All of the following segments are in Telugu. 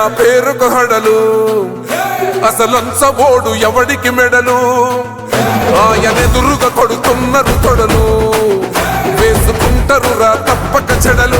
నా ఆ పేరుకు హడలు. అసలంచబోడు ఎవడికి మెడలు? ఆయనెదురుగా కొడుతున్నారు తొడలు. వేసుకుంటారు రా తప్పక చెడలు.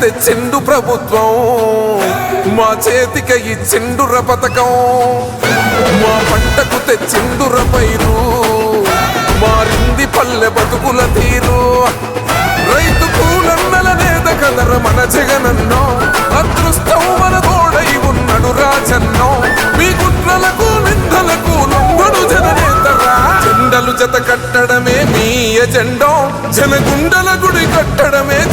తెచ్చిండు ప్రభుత్వం. మా చేతిక ఇచ్చిండుర పథకం. మా పంటకు తెచ్చిండుర పైరు. మారింది పల్లె బతుకుల తీరు. రైతు కూలన్నల నేత కదర మన జగనన్నో. అదృష్టం మన తోడై ఉన్నడు రాజన్నో. మీ కుట్రలకు నిందలకు లొంగడు జననేతరా. జెండలు జత కట్టడమే మీ ఎజెండో. జనగుండల గుడి కట్టడమే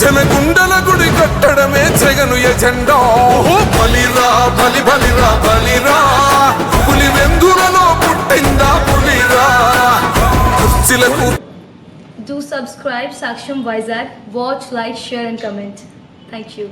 జనగుండల గుడి కట్టడమే జగను ఎజెండా ఓహో బలిరా బలి బలిరా బలిరా పులి వెందులలో పుట్టిందా పులిరా కుర్చీలకు Do subscribe Saksham Vizag. Watch, like, share, and comment. Thank you.